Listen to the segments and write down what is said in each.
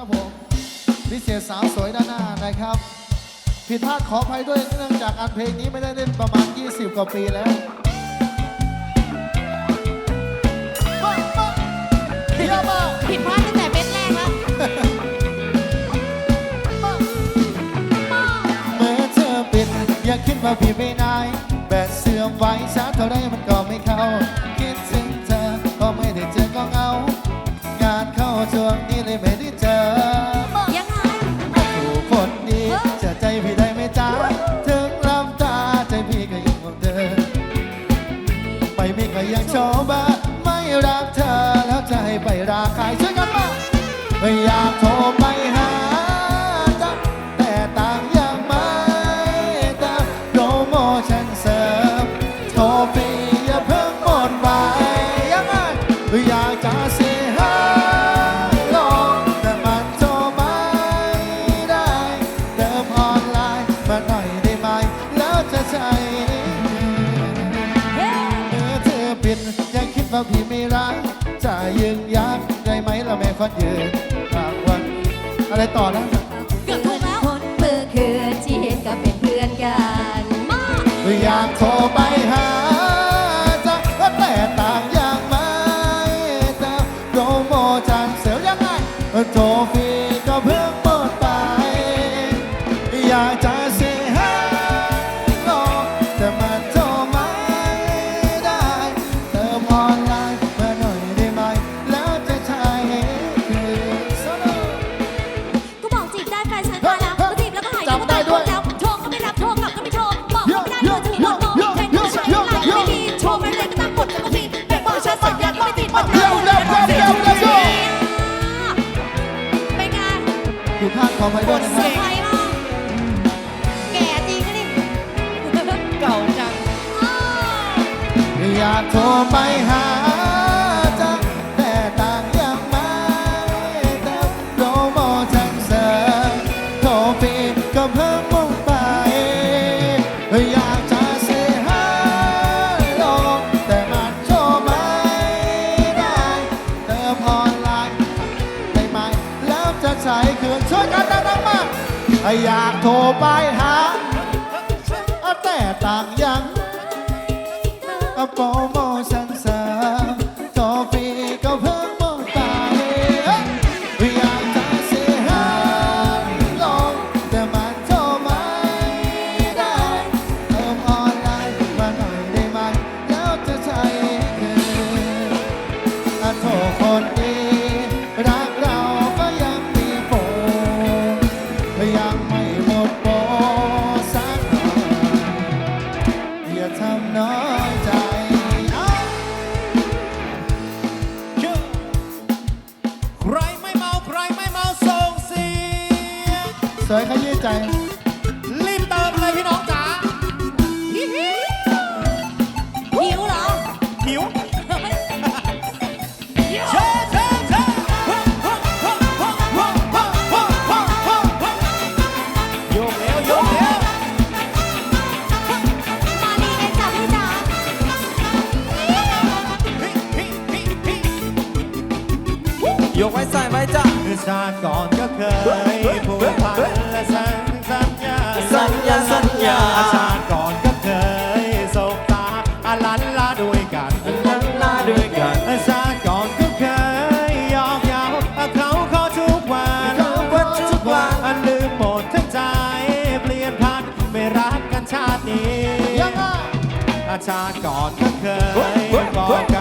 ครับผมพิเศษสาวสวยด้านหน้านะครับ ผิดพลาดขออภัยด้วยเนื่องจากอันเพลงนี้ไม่ได้เล่นประมาณ 20 กว่าปีแล้วเยอะมากผิดพลาดตั้งแต่เม็ดแรกแล้ว เมื่อเธอปิดอย่าคิดว่าพี่ไม่นาย แบกเสื้อไว้ซะเท่าไรมันก็ไม่เข้า ชโทรมาไม่รักเธอแล้วจะให้ไปรักใครช่วยกันมาไม่อยากโทรมา คอนยืนหากวันอะไรต่อนะเกือบถูกแล้วคนเมื่อคืนที่เห็นก็เป็นเพื่อนกัน หรือยามโทรไป ใช้คืนช่วยกันดังๆมากอยากโทรไปหา แต่ต่างยังโปรโมชั่น ใครบอก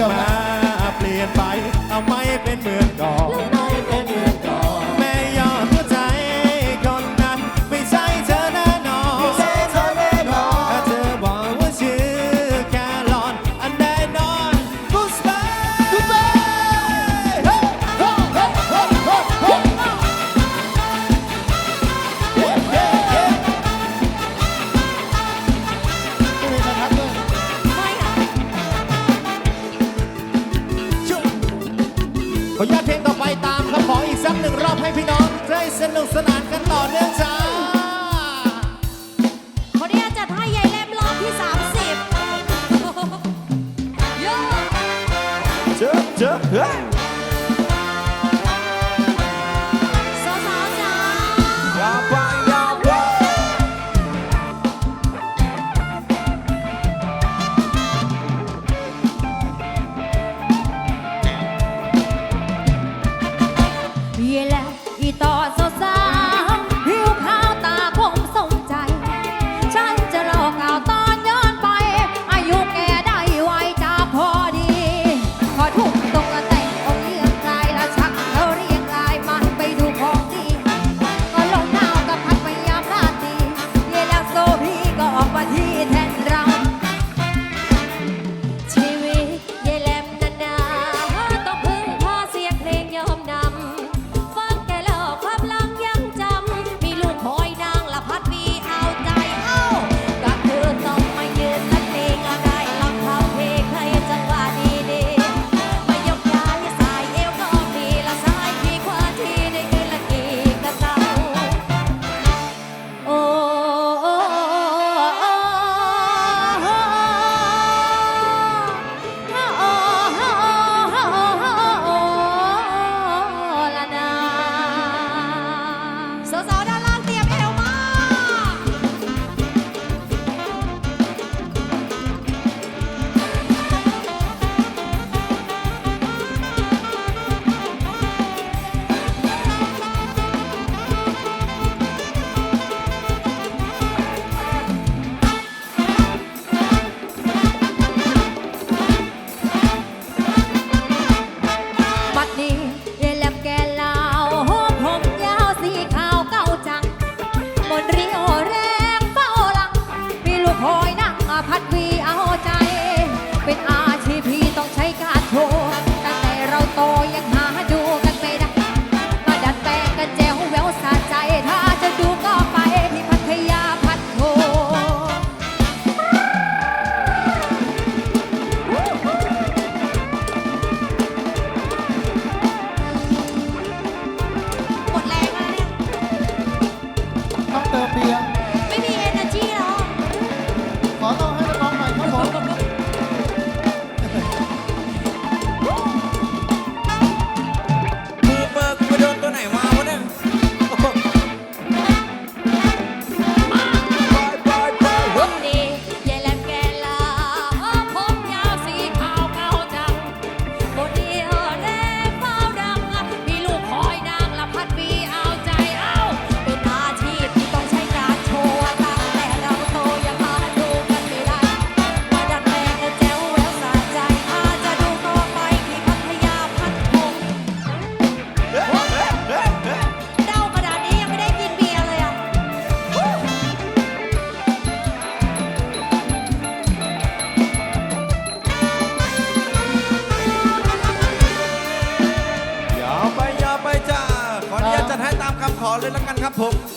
go. ึ่งรอบให้พี่น้องได้สนุกสนานกันต่อเนื่องจ้า ขออนุญาจัดให้ยายเล่มรอบที่ 30โย เจ๊ะเจ๊ะเฮ้ย hope.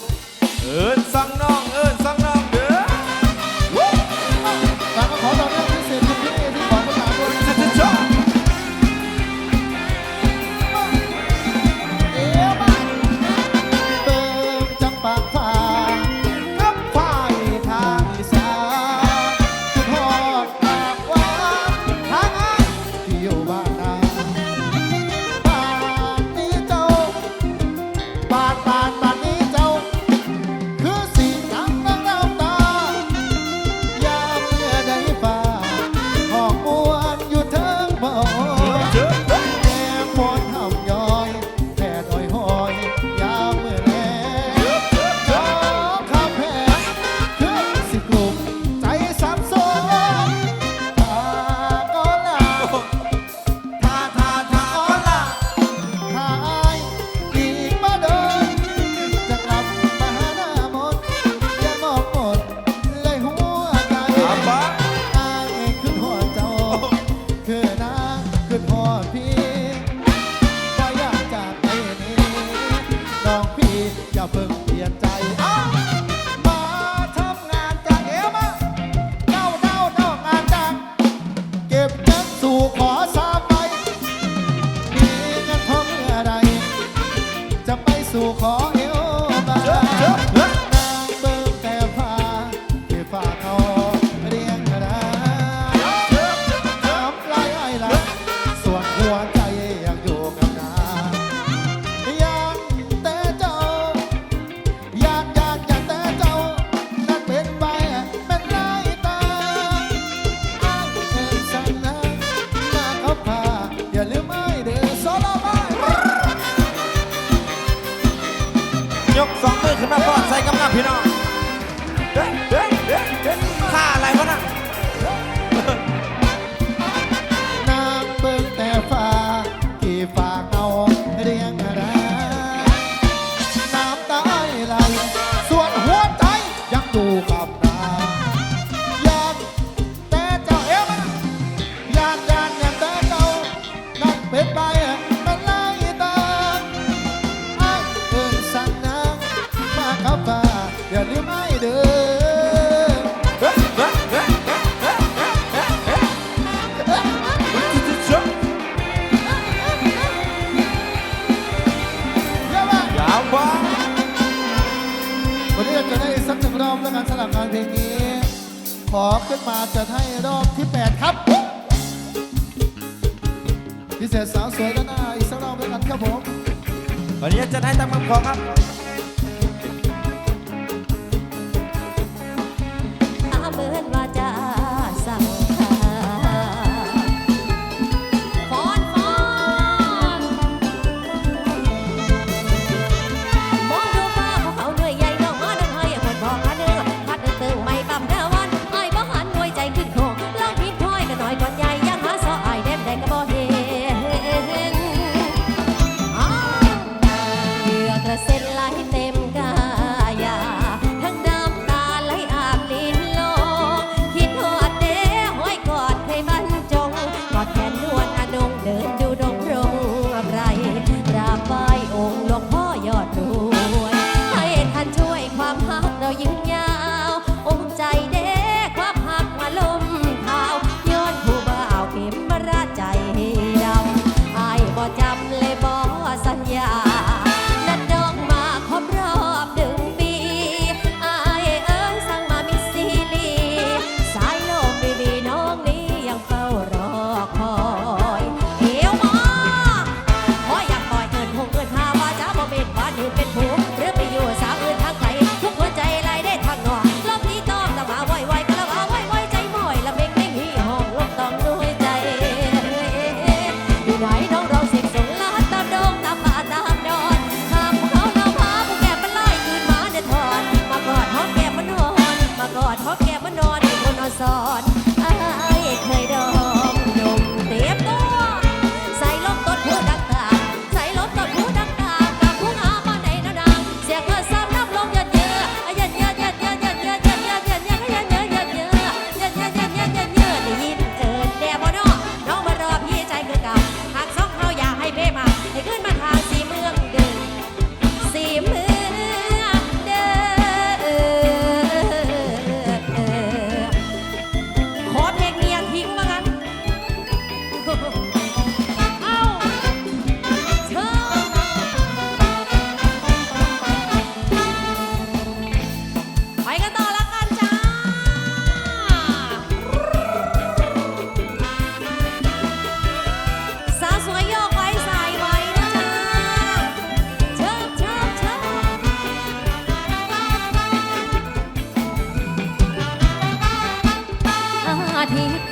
จะได้ตามคำขอครับ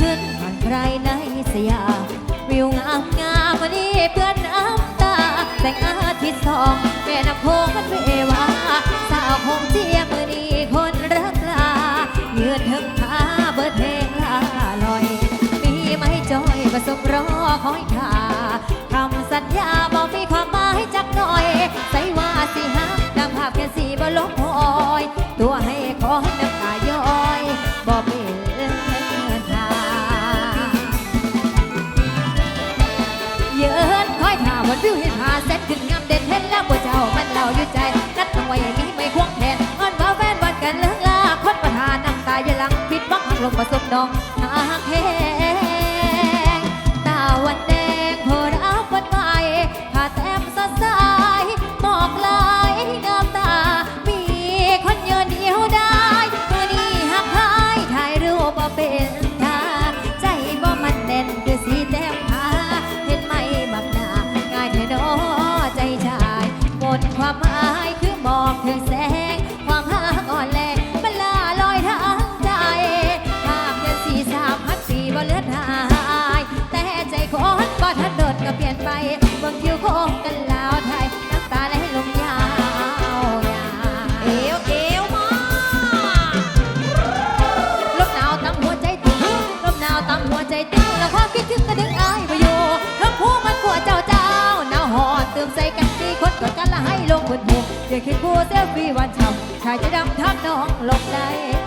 ขึ้นผ่านใครในสยามวิวงามงามวันนี้เพื่อนน้ำตา แต่งอาทิตย์สองแม่น้ำโพมันเววาสาวคงเจียมือนี้คนรักลายืนถึงพาเบิดเพลงลาลอย มีไหมจอยผสมรอคอยท่าคำสัญญา มาส่งน้อง คิดผัวเซลฟี่วันช่ำชายจะดำทักน้องหลบใด้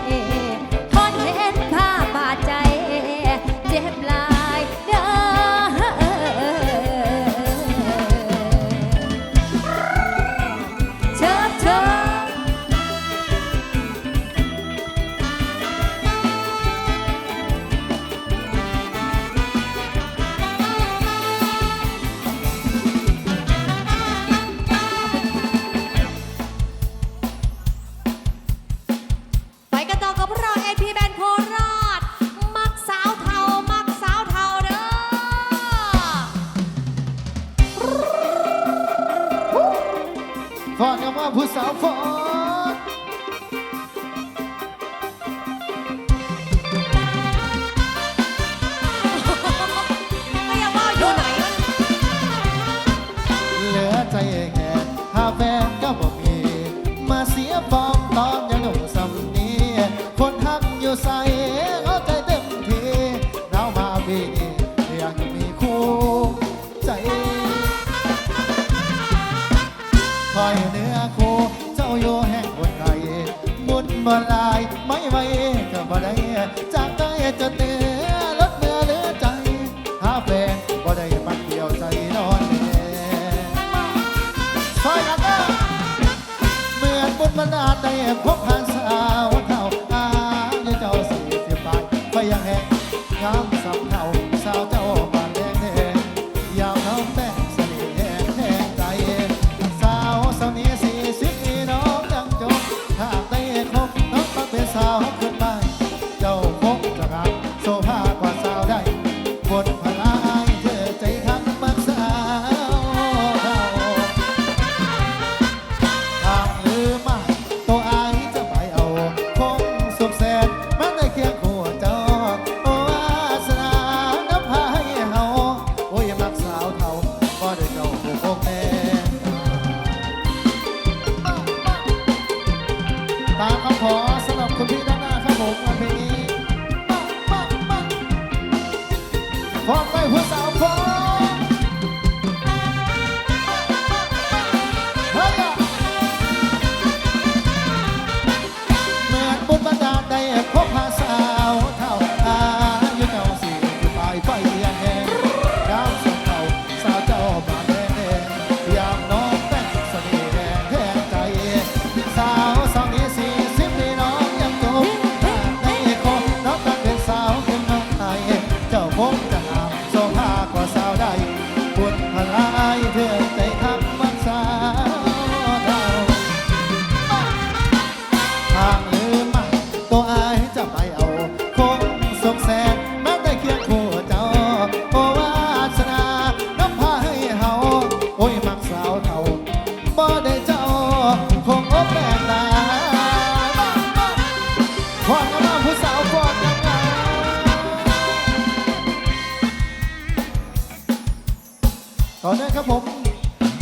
ต่อเนื่องครับผม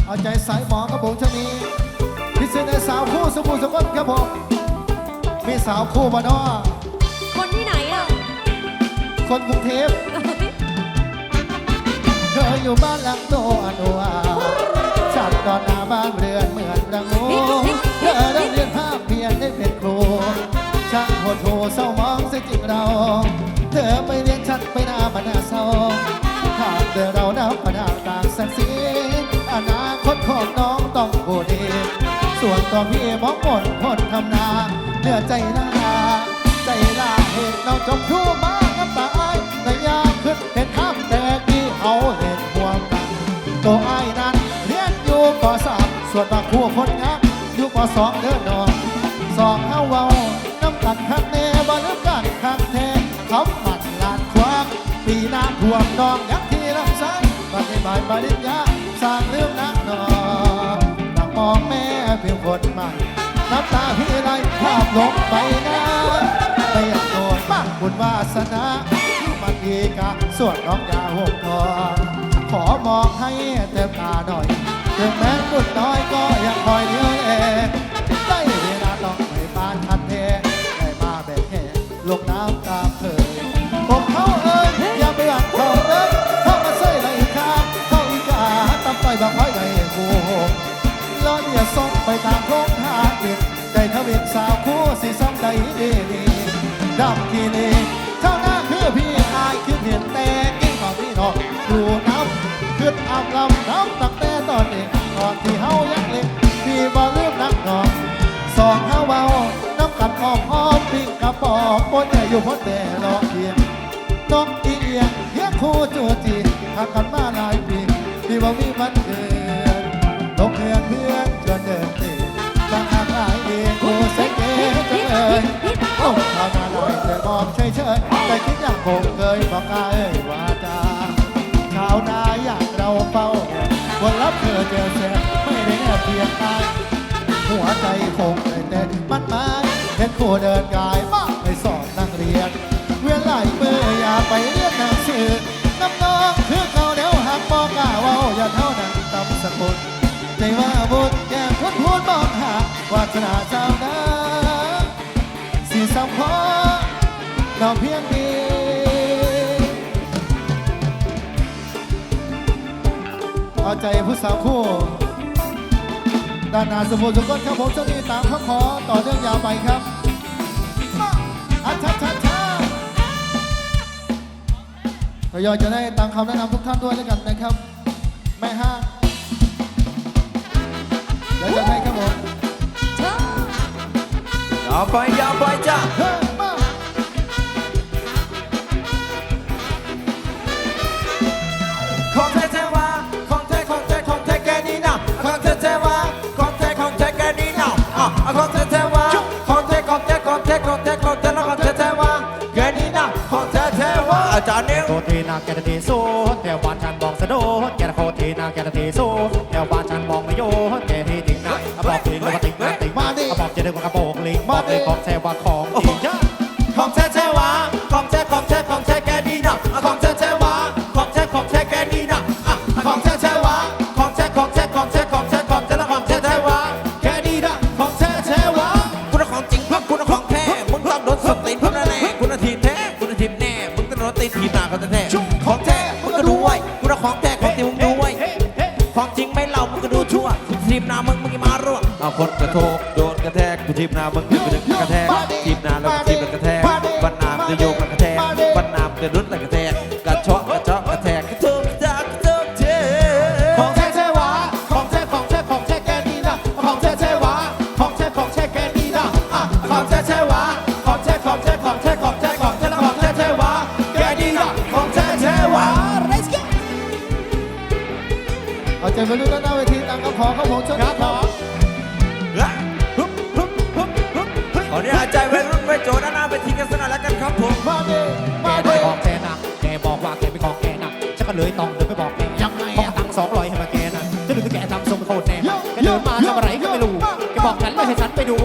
เอาใจสายหมอครับผมช่วงนี้พิเศษในสาวคู่สมุทรสกลครับผม มีสาวคู่มาเนาะคนที่ไหนอะ คนกรุงเทพเธออยู่บ้านหลังโตอนุอาฉันตอนหน้าบ้านเรือนเหมือนดังงูเธอได้เรียนภาพเพียงได้เป็นครูช่างโหดโหเศร้ามองเสียจริงเรา เธอไปเรียนชัดไปหน้าบรรดาเศร้า ถ้าเดิเรานับปัญหาต่างสักสีอนาคตของน้องต้องโบดี ส่วนตัวพี่มองหมดคนทำนาเนื้อใจลาใจลาเห็นน้องจมครูมาน้ำตาอายในยาขึ้นเห็นข้ามแต่ที่เอาเห็นห่วงกันตัวไอ้ายนั้นเรียนอยู่ปสามส่วนบางคู่คนงามอยู่ปสองเดินนองสองเอาเว้าน้ำกันข้างแน่บ่ลืมกันข้างแท้เขาหมันลานควางปีน้ำท่วมนองยัก ปฏิบัติปริญญาสร้างเรื่องนักหนอนนั่งมองแม่เพียงคนใหม่น้ำตาพี่ไหลภาพลงไปนะไม่อยากโดนบ้างบุญวาสนามันดีกะส่วนน้องยาหกทองขอมองให้เต็มตาหน่อยถึงแม้บุญน้อยก็ยังคอยเลี้ยวเองได้เวลาต้องไม่ปานทันเทได้มาแบบแค่ลงน้ำตา ไปตามโค้งทางเด็ดใจทวินสาวคู่สีซ้ำใจดีดีดำทีนี้เท่าหน้าคือพี่อายคือเห็นแต่กิ้งของพี่น้องดูน้ำขึ้นอาบลำน้ำตั้งแต่ตอนเด็กก่อนที่เฮายังเล็กพี่บ่ลืมนักหนองสองเฮาเบาน้ำกัดออกอ้อมปิ้งกระป๋องปนแต่อยู่พดแต่รอเพียงน้องอีเอียงเฮียคู่จูจีหากกันมาหลายปีที่บ่มีวันเกิด เดินตีบางอาหายเองคู่เซ็กเก๋จังเลยโอ้ชาวนาลายแต่บอกเฉยเฉยๆแต่คิดอย่างคงเคยบอกกาเอ้ยว่าจาชาวนาอยากเราเฝ้าแอบวันรับเธอเจอแสบไม่ได้แอบเพียงตายหัวใจคงได้แต่มันหมายเห็นคู่เดินกายมาไปสอนนักเรียน เวียนไหลมืออย่าไปเรียนหนังสือน้ำน้องคือเขาเดี๋ยวหักบอกกาเว่าอย่าเท่านั้นตำสกุลใจว่า วาสนาเจ้านะสีสัมพอน้อเพียงดีเอาใจผู้สาวคู่ด้านหน้าสมบูรณ์ทุกคนครับผมช่วงนี้ตามข้อขอต่อเนื่องยาวไปครับมาอัชชาชาชาทยอยจะได้ตามคำแนะนำทุกท่านด้วยแล้วกันนะครับ แม่ห้าง ยาวไปยาวไปจ้าเฮ้ยมาของแท้แท้ว่าของแท้ของแท้ของแท้แกนี่นะของแท้แท้ว่าของแท้ของแท้แกนี่นะอะของแท้แท้ว่าของแท้ของแท้ของแท้ของแท้ของแท้แล้วของแท้แท้ว่าแกนี่นะของแท้แท้ว่าอาจารย์เนี่ยโคตรีนาแกตะทีโซแถวบ้านฉันมองสะโดดแกตะโคตรีนาแกตะทีโซแถวบ้านฉันมองไม่โยดแกที่ติ่งนะบอกติ่งแล้วก็ติ่งนะติ่งบอกจะดึงกระโปรงลิง บอกเลยของแท้ว่าของจริงจ้าของแท้ กระแทกกูทีมหน้ามึงกูดึงกระแทกทีมน้าแล้วก็ทีมมันกระแทกบันนามจะโยกแล้วกระแทกบันนามจะรุดแล้วกระแทกกระเชาะกระเชาะกระแทกกระเทิบกระจากกระเทิบเทของแท้แท้หวาของแท้ของแท้ของแท้แกนี่นะของแท้แท้หวาของแท้ของแท้แกนี่นะอะของแท้แท้หวาของแท้ของแท้ของแท้ของแท้ของแท้ของแท้แท้หวาแกนี่นะของแท้แท้หวา Let's go เอาใจไปรุ่นด้านหน้าเวทีตามคำขอครับผมช่วงครันี้บคผรับ มมาดิแกมาไม่ดิบอกแกนะแกบอกว่าแกเป็นของแกนะฉันก็เลยต้องเดินไปบอกแกยังไงขอตังค์สองร้อยให้มาแกนะจะดูที่แกทำทรงเป็นโคตรแน่แกเดินมาทำอะไรก็ไม่รู้แกบอกฉันไม่ให้ฉันไปดู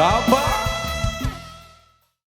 ำกิ